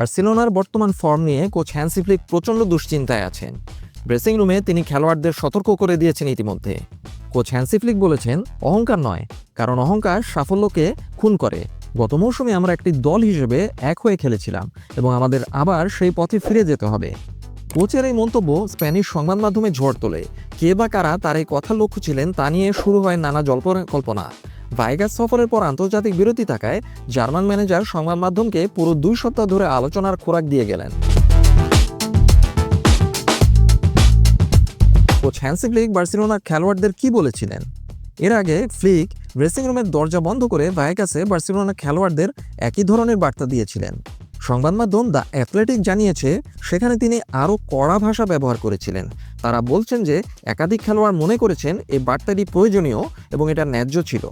বার্সেলোনার বর্তমান ফর্ম নিয়ে কোচ হ্যান্সি ফ্লিক প্রচণ্ড দুশ্চিন্তায় আছেন। ড্রেসিং রুমে তিনি খেলোয়াড়দের সতর্ক করে দিয়েছেন ইতিমধ্যে। কোচ হ্যান্সি ফ্লিক বলেছেন, অহংকার নয়, কারণ অহংকার সাফল্যকে খুন করে। গত মৌসুমে আমরা একটি দল হিসেবে এক হয়ে খেলেছিলাম এবং আমাদের আবার সেই পথে ফিরে যেতে হবে। কোচের এই মন্তব্য স্প্যানিশ সংবাদ মাধ্যমে ঝড় তোলে। কে বা কারা তার এই কথা লক্ষ্য ছিলেন তা নিয়ে শুরু হয় নানা জল্পনা ভাইগাস সফরের পর আন্তর্জাতিক বিরতি থাকায় জার্মান ম্যানেজার সংবাদ মাধ্যমকে পুরো দুই সপ্তাহ ধরে আলোচনার খোরাক দিয়ে গেলেন। কোচ হ্যান্সি ফ্লিক বার্সেলোনার খেলোয়াড়দের কি বলেছিলেন? এর আগে ফ্লিক ড্রেসিং রুমের দরজা বন্ধ করে ভাইকাসে বার্সেলোনা খেলোয়াড়দের একই ধরনের বার্তা দিয়েছিলেন। সংবাদ মাধ্যম দ্য অ্যাথলেটিক জানিয়েছে, সেখানে তিনি আরও কড়া ভাষা ব্যবহার করেছিলেন। তারা বলছেন যে, একাধিক খেলোয়াড় মনে করেছেন এই বার্তাটি প্রয়োজনীয় এবং এটা ন্যায্য ছিল।